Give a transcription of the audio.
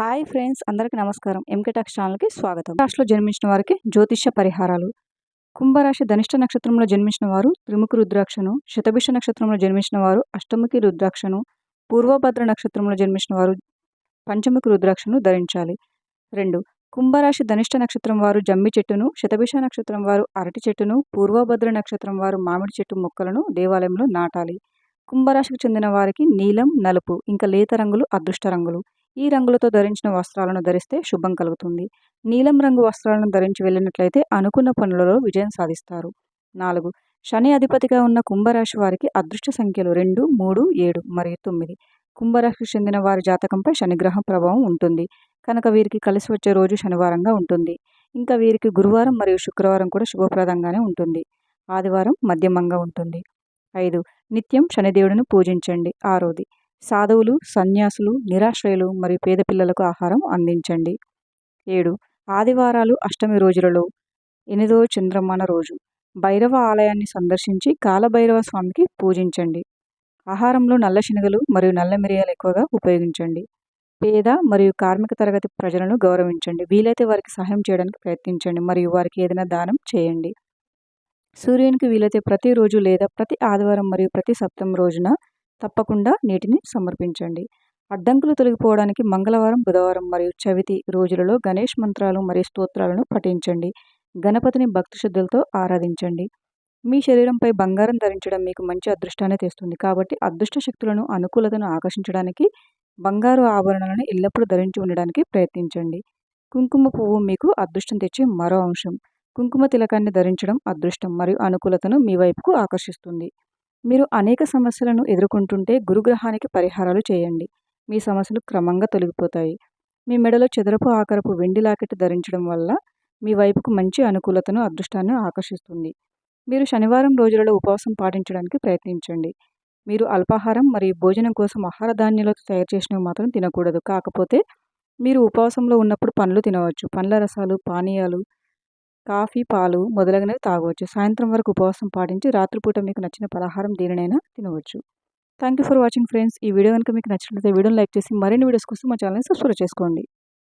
Hi friends అందరికీ నమస్కారం. MK talks ఛానల్కి స్వాగతం. రాశిలో జన్మించిన వారికి జ్యోతిష్య పరిహారాలు. కుంభరాశి ధనిష్ట నక్షత్రంలో జన్మించిన వారు త్రిముఖి రుద్రాక్షను శతభిష నక్షత్రంలో జన్మించిన వారు అష్టముఖి రుద్రాక్షను పూర్వభద్ర నక్షత్రంలో జన్మించిన వారు పంచముఖి రుద్రాక్షను ధరించాలి. రెండు కుంభరాశి ధనిష్ట నక్షత్రం వారు జమ్మి చెట్టును శతభిష నక్షత్రం వారు అరటి చెట్టును పూర్వభద్ర నక్షత్రం వారు మామిడి చెట్టు మొక్కలను దేవాలయంలో నాటాలి. కుంభరాశికి చెందిన వారికి నీలం నలుపు ఇంకా లేత రంగులు అదృష్ట రంగులు. ఈ రంగులతో ధరించిన వస్త్రాలను ధరిస్తే శుభం కలుగుతుంది. నీలం రంగు వస్త్రాలను ధరించి వెళ్ళినట్లయితే అనుకున్న పనులలో విజయం సాధిస్తారు. నాలుగు. శని అధిపతిగా ఉన్న కుంభరాశి వారికి అదృష్ట సంఖ్యలు రెండు మూడు ఏడు మరియు తొమ్మిది. కుంభరాశికి చెందిన వారి జాతకంపై శనిగ్రహం ప్రభావం ఉంటుంది. కనుక వీరికి కలిసి వచ్చే రోజు శనివారంగా ఉంటుంది. ఇంకా వీరికి గురువారం మరియు శుక్రవారం కూడా శుభప్రదంగానే ఉంటుంది. ఆదివారం మధ్యమంగా ఉంటుంది. ఐదు. నిత్యం శనిదేవుడిని పూజించండి. ఆరోది. సాధువులు సన్యాసులు నిరాశ్రయులు మరియు పేద పిల్లలకు ఆహారం అందించండి. ఏడు. ఆదివారాలు అష్టమి రోజులలో ఎనిమిదో చంద్రమాన రోజు. భైరవ ఆలయాన్ని సందర్శించి కాలభైరవ స్వామికి పూజించండి. ఆహారంలో నల్ల శనగలు మరియు నల్ల మిరియాలు ఎక్కువగా ఉపయోగించండి. పేద మరియు కార్మిక తరగతి ప్రజలను గౌరవించండి. వీలైతే వారికి సహాయం చేయడానికి ప్రయత్నించండి మరియు వారికి ఏదైనా దానం చేయండి. సూర్యునికి వీలైతే ప్రతిరోజు లేదా ప్రతి ఆదివారం మరియు ప్రతి సప్తం రోజున తప్పకుండా నీటిని సమర్పించండి. అడ్డంకులు తొలగిపోవడానికి మంగళవారం బుధవారం మరియు చవితి రోజులలో గణేష్ మంత్రాలు మరియు స్తోత్రాలను పఠించండి. గణపతిని భక్తి శుద్ధులతో ఆరాధించండి. మీ శరీరంపై బంగారం ధరించడం మీకు మంచి అదృష్టాన్ని తెస్తుంది. కాబట్టి అదృష్ట శక్తులను అనుకూలతను ఆకర్షించడానికి బంగారు ఆభరణాలను ఎల్లప్పుడూ ధరించి ఉండడానికి ప్రయత్నించండి. కుంకుమ పువ్వు మీకు అదృష్టం తెచ్చే మరో అంశం. కుంకుమ తిలకాన్ని ధరించడం అదృష్టం మరియు అనుకూలతను మీ వైపుకు ఆకర్షిస్తుంది. మీరు అనేక సమస్యలను ఎదుర్కొంటుంటే గురుగ్రహానికి పరిహారాలు చేయండి. మీ సమస్యలు క్రమంగా తొలగిపోతాయి. మీ మెడలో చెదరపు ఆకరపు వెండి లాకెట్ ధరించడం వల్ల మీ వైపుకు మంచి అనుకూలతను అదృష్టాన్ని ఆకర్షిస్తుంది. మీరు శనివారం రోజులలో ఉపవాసం పాటించడానికి ప్రయత్నించండి. మీరు అల్పాహారం మరియు భోజనం కోసం ఆహార ధాన్యాలతో తయారు చేసినవి మాత్రం తినకూడదు. కాకపోతే మీరు ఉపవాసంలో ఉన్నప్పుడు పండ్లు తినవచ్చు. పండ్ల రసాలు పానీయాలు కాఫీ పాలు మొదలగునవి తాగవచ్చు. సాయంత్రం వరకు ఉపవాసం పాటించి రాత్రిపూట మీకు నచ్చిన పలహారం దేనినైనా తినవచ్చు. Thank you for watching friends ఈ వీడియో కనుక మీకు నచ్చినట్లయితే వీడియోని లైక్ చేసి మరిన్ని వీడియోస్ కోసం మా ఛానల్ని సబ్స్క్రైబ్ చేసుకోండి.